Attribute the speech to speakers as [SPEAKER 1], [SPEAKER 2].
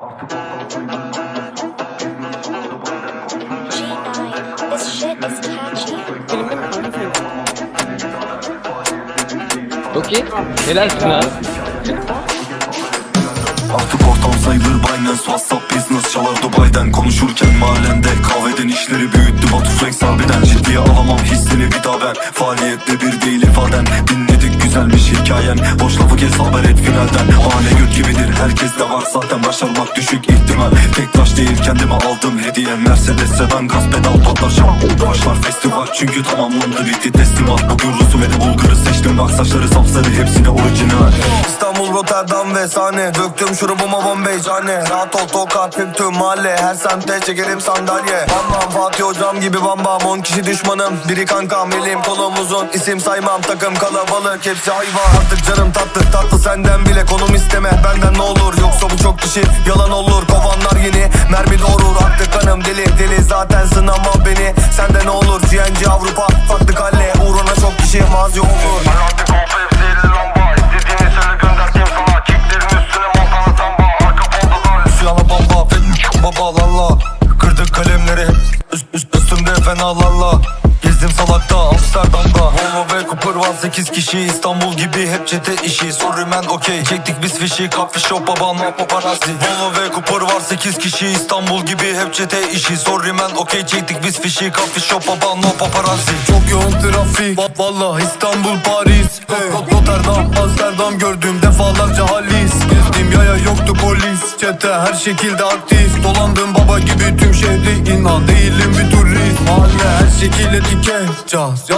[SPEAKER 1] G9, this shit is catchy.
[SPEAKER 2] Okey. Helalsin abi.
[SPEAKER 3] Artık ortam sayılır Binance Whatsapp business çalar Dubai'den Konuşurken mahallende kahveden işleri büyüttü Batu Flex harbiden ciddiye alamam hissini bir daha ben Faaliyette bir değil ifaden Dinledik hikayen Boş lafı kes haber et finalden. Mahalle göt gibidir herkes de var. Zaten Başarmak düşük ihtimal. Tek taş değil kendime aldım hediye. Mercedes sedan gaz pedal patlar şam Başlar festival. Çünkü tamamlandı bitti teslimat. Bugün Rus'u ve de Bulgar'ı seçtim. Bak saçları sapsarı hepsine orijinal
[SPEAKER 4] Rotterdam ve sahne Döktüm şurubuma Bombay cane. Rahat ol tokat tüm tüm mahalle. Her semte çekerim sandalye. Bam bam Fatih hocam gibi bam bam. On kişi düşmanım. Biri kankam Elim kolum uzun. İsim saymam Takım kalabalık. Hepsi hayvan. Artık canım tatlı tatlı senden bile Konum isteme. Benden ne olur Yoksa bu çok kişi. Yalan olur Kovanlar yeni. Mermi doğurur Artık kanım deli. Deli zaten sınama beni. Sende ne olur CNC Avrupa. Farklı üstümde fenalarla. Gezdim salakta Amsterdam'da. Volvo Cooper var 8 kişi. İstanbul gibi hep çete işi. Sorry man okey Çektik biz fişi. Coffee shop baba no paparazzi. Volvo ve Cooper var 8 kişi. İstanbul gibi hep çete işi. Sorry man okey Çektik biz fişi. Coffee shop baba no paparazzi. Çok yoğun trafik. Va- Valla İstanbul Paris. Hey. Rot- Rotterdam Amsterdam gördüm. Defalarca halis. Gezdim yaya yoktu polis. Çete her şekilde aktif. Dolandım baba gibi tüm şehri. İnan değilim bir turist. Mahalle her şekilde dikey. Caz